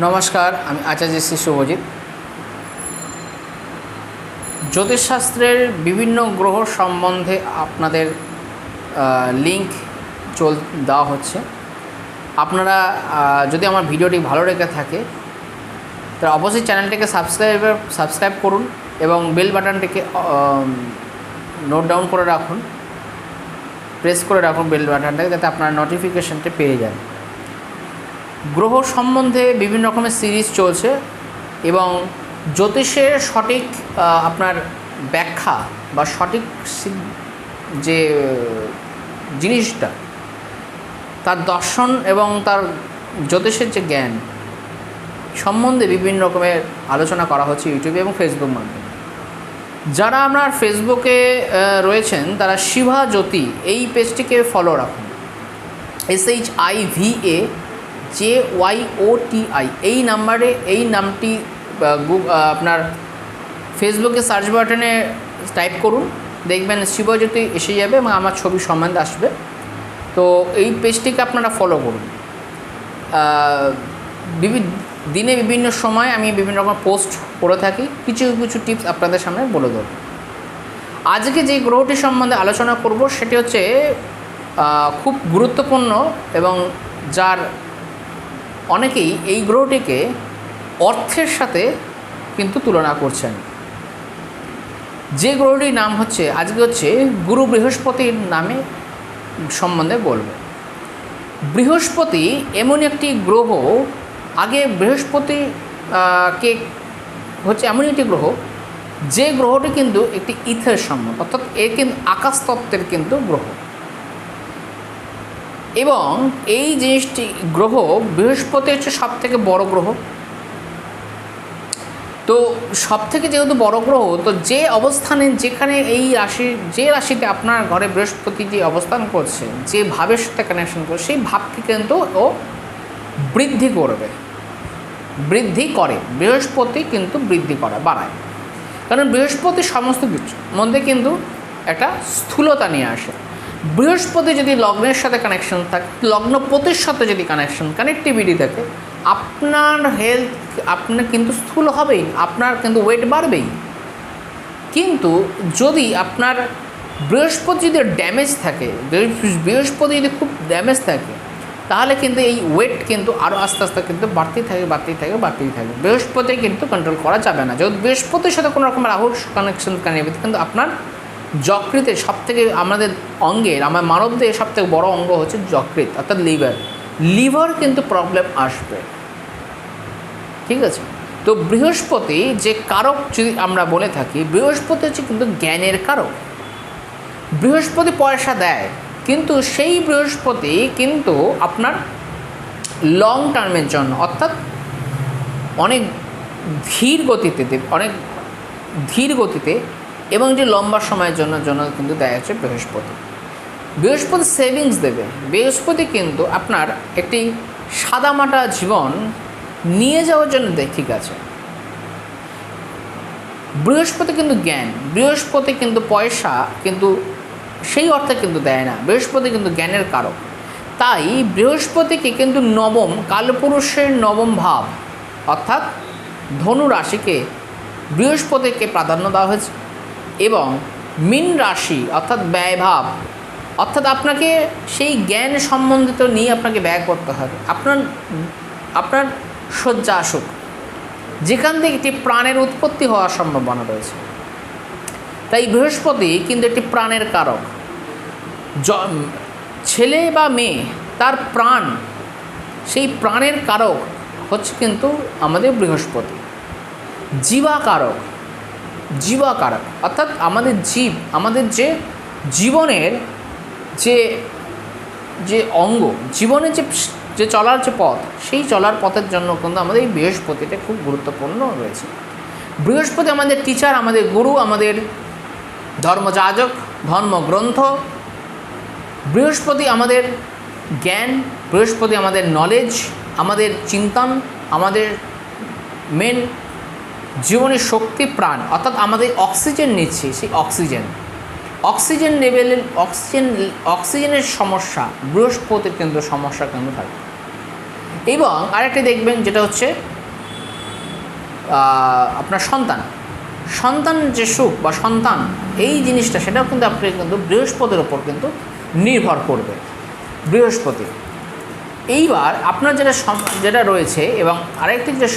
নমস্কার, আমি আচার্য শ্রী শুভজিৎ। জ্যোতিষশাস্ত্রের বিভিন্ন গ্রহ সম্বন্ধে আপনাদের লিঙ্ক চল, দেওয়া হচ্ছে। আপনারা যদি আমার ভিডিওটি ভালো রেখে থাকে, তাহলে অবশ্যই চ্যানেলটিকে সাবস্ক্রাইব সাবস্ক্রাইব করুন এবং বেল বাটনটিকে নোট ডাউন করে রাখুন। প্রেস করে রাখুন বেল বাটনটাকে যাতে আপনার নোটিফিকেশানটি পেয়ে যান। গ্রহ সম্বন্ধে বিভিন্ন রকমের সিরিজ চলছে এবং জ্যোতিষের সঠিক আপনার ব্যাখ্যা বা সঠিক যে, জিনিসটা, তার দর্শন এবং তার জ্যোতিষের যে জ্ঞান সম্বন্ধে বিভিন্ন রকমের আলোচনা করা হচ্ছে ইউটিউবে এবং ফেসবুক মাধ্যমে। যারা আপনার ফেসবুকে রয়েছেন, তারা শিভা জ্যোতি এই পেজটিকে ফলো রাখুন। S H I V A J Y O T এই নাম্বারে, এই নামটি আপনার ফেসবুকে সার্চ বাটনে টাইপ করুন। দেখবেন শিবজ্যোতি এসে যাবে এবং আমার ছবি সম্বন্ধে আসবে। তো এই পেজটিকে আপনারা ফলো করুন। দিনে বিভিন্ন সময় আমি বিভিন্ন রকম পোস্ট করে থাকি। কিছু কিছু টিপস আপনাদের সামনে বলে দেবো। আজকে যে গ্রহটি সম্বন্ধে আলোচনা করব, সেটি হচ্ছে খুব গুরুত্বপূর্ণ এবং যার অনেকেই এই গ্রহটিকে অর্থের সাথে কিন্তু তুলনা করছেন। যে গ্রহটির নাম হচ্ছে, আজকে হচ্ছে গুরু বৃহস্পতির নামে সম্বন্ধে বলব। বৃহস্পতি এমন একটি গ্রহ, আগে বৃহস্পতি কে হচ্ছে এমন একটি গ্রহ, যে গ্রহটি কিন্তু একটি ইথের সম্মত অর্থাৎ এ কিন্তু আকাশতত্ত্বের কিন্তু গ্রহ। এবং এই জিনিসটি গ্রহ বৃহস্পতি হচ্ছে সব থেকে বড় গ্রহ। তো সব থেকে যেহেতু বড় গ্রহ, তো যে অবস্থানে যেখানে এই রাশি, যে রাশিতে আপনার ঘরে বৃহস্পতি যে অবস্থান করছে, যে ভাবের সাথে কানেকশন করছে, সেই ভাবকে কিন্তু ও বৃদ্ধি করবে। বৃদ্ধি করে। বৃহস্পতি কিন্তু বৃদ্ধি করে বাড়ায়। কারণ বৃহস্পতি সমস্ত কিছু। মধ্যে কিন্তু একটা স্থূলতা নিয়ে আসে। বৃহস্পতি যদি লগ্নের সাথে কানেকশন থাকে, লগ্নপতির সাথে যদি কানেকশন কানেক্টিভিটি থাকে, আপনার হেলথ আপনার কিন্তু স্থূল হবেই, আপনার কিন্তু ওয়েট বাড়বেই। কিন্তু যদি আপনার বৃহস্পতি যদি ড্যামেজ থাকে বৃহস্পতি যদি খুব ড্যামেজ থাকে, তাহলে কিন্তু এই ওয়েট কিন্তু আরও আস্তে আস্তে কিন্তু বাড়তেই থাকে বাড়তেই থাকে বাড়তেই থাকে। বৃহস্পতি কিন্তু কন্ট্রোল করা যাবে না। যদি বৃহস্পতির সাথে কোনো রকম রাহুর কানেকশন কানেক্ট কিন্তু আপনার যকৃতের সব থেকে আমাদের অঙ্গের, আমার মানবদের সব থেকে বড় অঙ্গ হচ্ছে যকৃত, অর্থাৎ লিভার। লিভার কিন্তু প্রবলেম আসবে। ঠিক আছে? তো বৃহস্পতি যে কারক যদি আমরা বলে থাকি, বৃহস্পতি হচ্ছে কিন্তু জ্ঞানের কারক। বৃহস্পতি পয়সা দেয়, কিন্তু সেই বৃহস্পতি কিন্তু আপনার লং টার্মের জন্য, অর্থাৎ অনেক ধীর গতিতে, অনেক ধীর গতিতে এবং যে লম্বা সময়ের জন্য জন্য কিন্তু দেয় হচ্ছে বৃহস্পতি। বৃহস্পতি সেভিংস দেবে। বৃহস্পতি কিন্তু আপনার একটি সাদামাটা জীবন নিয়ে যাওয়ার জন্য ঠিক আছে। বৃহস্পতি কিন্তু জ্ঞান। বৃহস্পতি কিন্তু পয়সা, কিন্তু সেই অর্থে কিন্তু দেয় না। বৃহস্পতি কিন্তু জ্ঞানের কারক। তাই বৃহস্পতিকে কিন্তু নবম, কালপুরুষের নবম ভাব, অর্থাৎ ধনু রাশিকে বৃহস্পতিকে প্রাধান্য দেওয়া হয়েছে। এবং মিন রাশি, অর্থাৎ ব্যয়ভাব, অর্থাৎ আপনাকে সেই জ্ঞান সম্বন্ধিত নিয়ে আপনাকে ব্যয় করতে হবে। আপনার আপনার শয্যা আসুক। যেখান থেকে একটি প্রাণের উৎপত্তি হওয়ার সম্ভাবনা রয়েছে। তাই বৃহস্পতি কিন্তু একটি প্রাণের কারক। ছেলে বা মেয়ে, তার প্রাণ, সেই প্রাণের কারক হচ্ছে কিন্তু আমাদের বৃহস্পতি। জীবাকারক। জীবাকারক। অর্থাৎ আমাদের জীব, আমাদের যে জীবনের যে যে অঙ্গ, জীবনের যে যে চলার যে পথ, সেই চলার পথের জন্য কিন্তু আমাদের এই বৃহস্পতিটা খুব গুরুত্বপূর্ণ রয়েছে। বৃহস্পতি আমাদের টিচার আমাদের গুরু, আমাদের ধর্মযাজক, ধর্মগ্রন্থ। বৃহস্পতি আমাদের জ্ঞান, বৃহস্পতি আমাদের নলেজ আমাদের চিন্তন, আমাদের মেন জীবনের শক্তি, প্রাণ, অর্থাৎ আমাদের অক্সিজেন নিচ্ছি, সেই অক্সিজেন। অক্সিজেন লেভেলের অক্সিজেন, অক্সিজেনের সমস্যা, বৃহস্পতির কিন্তু সমস্যা কিন্তু থাকে। এবং আরেকটি দেখবেন, যেটা হচ্ছে আপনার সন্তান। সন্তান যে সুখ বা সন্তান, এই জিনিসটা, সেটাও কিন্তু আপনি কিন্তু বৃহস্পতির ওপর কিন্তু নির্ভর করবে। বৃহস্পতি। এইবার আপনার যেটা যেটা রয়েছে, এবং আরেকটি যে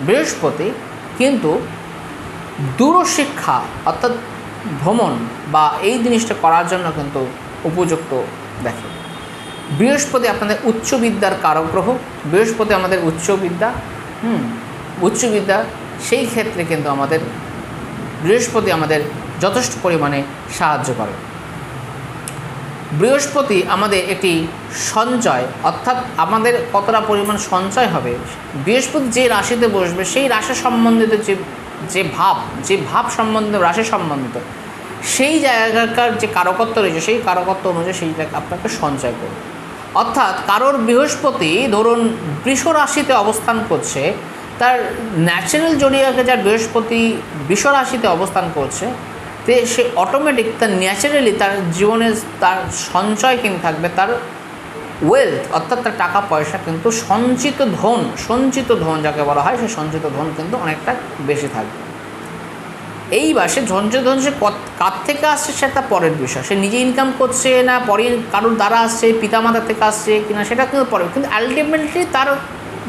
বৃহস্পতি, কিন্তু দূরশিক্ষা, অর্থাৎ ভ্রমণ বা এই জিনিসটা করার জন্য কিন্তু উপযুক্ত দেখে। বৃহস্পতি আপনাদের উচ্চ বিদ্যার কারক গ্রহ, বৃহস্পতি আমাদের উচ্চ বিদ্যা, হুম, উচ্চ বিদ্যা, সেই ক্ষেত্রে কিন্তু আমাদের বৃহস্পতি আমাদের যথেষ্ট পরিমাণে সাহায্য করে। বৃহস্পতি আমাদের একটি সঞ্চয়, অর্থাৎ আমাদের কতটা পরিমাণ সঞ্চয় হবে? বৃহস্পতি যে রাশিতে বসবে, সেই রাশি সম্বন্ধিত যে যে ভাব যে ভাব সম্বন্ধিত রাশি সম্বন্ধিত, সেই জায়গাকার যে কারকত্ব রয়েছে, সেই কারকত্ব অনুযায়ী সেইটাকে আপনাকে সঞ্চয় করবে। অর্থাৎ কারোর বৃহস্পতি ধরুন বৃষ রাশিতে অবস্থান করছে, তার ন্যাচারাল জড়িয়াকে যার বৃহস্পতি বৃষ রাশিতে অবস্থান করছে তে সে অটোমেটিক তার ন্যাচারালি তার জীবনে তার সঞ্চয় কিন্তু থাকবে, তার ওয়েলথ অর্থাৎ তার টাকা পয়সা কিন্তু সঞ্চিত ধন সঞ্চিত ধন যাকে বলা হয় সেই সঞ্চিত ধন কিন্তু অনেকটা বেশি থাকবে। এইবার সে সঞ্চিত ধন সে কার থেকে আসছে সেটা পরের বিষয়। সে নিজে ইনকাম করছে না, পরে কারোর দ্বারা আসছে, পিতামাতার থেকে আসছে কিনা, সেটা কিন্তু পরে কিন্তু আলটিমেটলি তার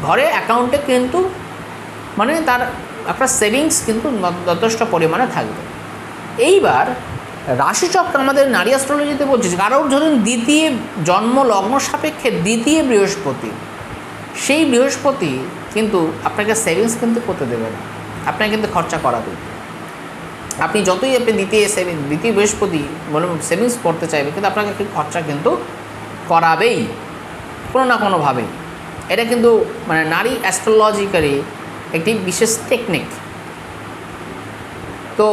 ঘরে অ্যাকাউন্টে কিন্তু মানে তার একটা সেভিংস কিন্তু যথেষ্ট পরিমাণে থাকবে। এইবার রাশিচক্র আমাদের নারী অ্যাস্ট্রোলজিতে বলছে কারোর ধরুন দ্বিতীয় জন্ম লগ্ন সাপেক্ষে দ্বিতীয় বৃহস্পতি, সেই বৃহস্পতি কিন্তু আপনাকে সেভিংস কিন্তু করতে দেবে না, আপনাকে কিন্তু খরচা করাবে। আপনি যতই আপনি দ্বিতীয় সেভিং দ্বিতীয় বৃহস্পতি বলে সেভিংস করতে চাইবে কিন্তু আপনাকে খরচা কিন্তু করাবেই, কোনো না কোনোভাবেই। এটা কিন্তু মানে নারী অ্যাস্ট্রোলজিক্যালি একটি বিশেষ টেকনিক তো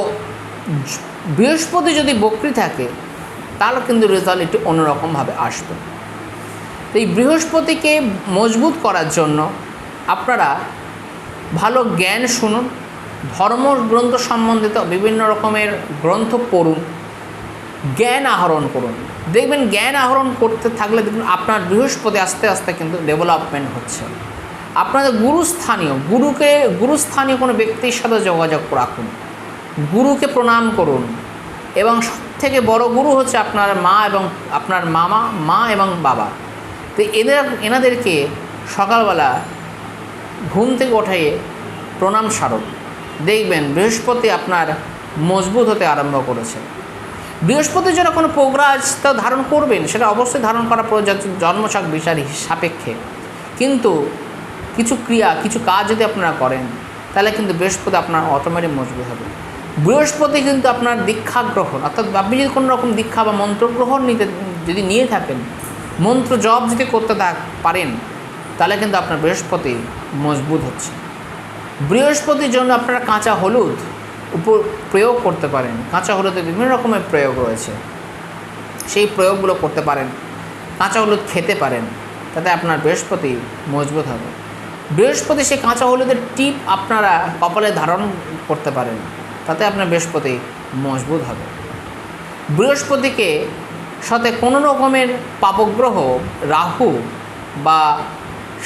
বৃহস্পতি যদি বক্রি থাকে, তাহলে কিন্তু রেজাল্ট একটু অন্যরকমভাবে আসবে। তো এই বৃহস্পতিকে মজবুত করার জন্য আপনারা ভালো জ্ঞান শুনুন ধর্মগ্রন্থ সম্বন্ধিত বিভিন্ন রকমের গ্রন্থ পড়ুন, জ্ঞান আহরণ করুন। দেখবেন জ্ঞান আহরণ করতে থাকলে দেখবেন আপনার বৃহস্পতি আস্তে আস্তে কিন্তু ডেভেলপমেন্ট হচ্ছে। আপনাদের গুরুস্থানীয়, গুরুকে, গুরুস্থানীয় কোনো ব্যক্তির সাথে যোগাযোগ রাখুন। গুরুকে প্রণাম করুন। এবং সবথেকে বড় গুরু হচ্ছে আপনার মা এবং আপনার মামা, মা এবং বাবা। তো এদের, এনাদেরকে সকালবেলা ঘুম থেকে ওঠাইয়ে প্রণাম স্মারক দেখবেন বৃহস্পতি আপনার মজবুত হতে আরম্ভ করেছে। বৃহস্পতির জন্য কোনো প্রোগ্রাজ তা ধারণ করবেন, সেটা অবশ্যই ধারণ করা প্রয়োজন, জন্মছক বিচার সাপেক্ষে। কিন্তু কিছু ক্রিয়া, কিছু কাজ যদি আপনারা করেন, তাহলে কিন্তু বৃহস্পতি আপনার অটোমেটিক মজবুত হবে। বৃহস্পতি কিন্তু আপনার দীক্ষা গ্রহণ, অর্থাৎ আপনি যদি কোনো রকম দীক্ষা বা মন্ত্র গ্রহণ নিতে, যদি নিয়ে থাকেন, মন্ত্র জপ যদি করতে থাক- পারেন, তাহলে কিন্তু আপনার বৃহস্পতি মজবুত হচ্ছে। বৃহস্পতির জন্য আপনারা কাঁচা হলুদ উপর প্রয়োগ করতে পারেন। কাঁচা হলুদে বিভিন্ন রকমের প্রয়োগ রয়েছে। সেই প্রয়োগগুলো করতে পারেন, কাঁচা হলুদ খেতে পারেন, তাতে আপনার বৃহস্পতি মজবুত হবে। বৃহস্পতি সেই কাঁচা হলুদের টিপ আপনারা কপালে ধারণ করতে পারেন। তাতে আপনার বৃহস্পতি মজবুত হবে। বৃহস্পতিকে সাথে কোনো রকমের পাপগ্রহ রাহু বা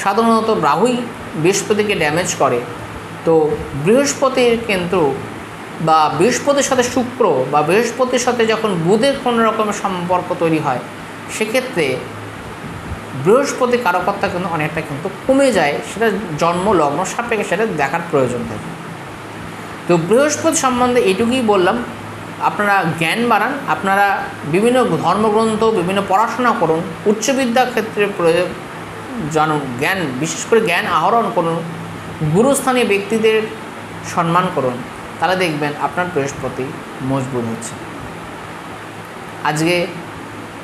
সাধারণত রাহুই বৃহস্পতিকে ড্যামেজ করে। তো বৃহস্পতির কিন্তু বা বৃহস্পতির সাথে শুক্র বা বৃহস্পতির সাথে যখন বুধের কোনো রকমের সম্পর্ক তৈরি হয়, সেক্ষেত্রে বৃহস্পতি কারকত্তা কিন্তু অনেকটা কিন্তু কমে যায়। সেটা জন্ম, লগ্ন সাপেক্ষে সেটা দেখার প্রয়োজন থাকে। তো বৃহস্পতি সম্বন্ধে এটুকুই বললাম, আপনারা জ্ঞান বাড়ান, আপনারা বিভিন্ন ধর্মগ্রন্থ, বিভিন্ন পড়াশোনা করুন, উচ্চবিদ্যা ক্ষেত্রে জানুন, জ্ঞান, বিশেষ করে জ্ঞান আহরণ করুন, গুরুস্থানীয় ব্যক্তিদের সম্মান করুন, তাহলে দেখবেন আপনার বৃহস্পতি মজবুত হচ্ছে। আজকে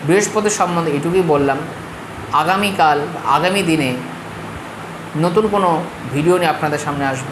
বৃহস্পতি সম্বন্ধে এটুকুই বললাম, আগামীকাল, আগামী দিনে নতুন কোনো ভিডিও নিয়ে আপনাদের সামনে আসব।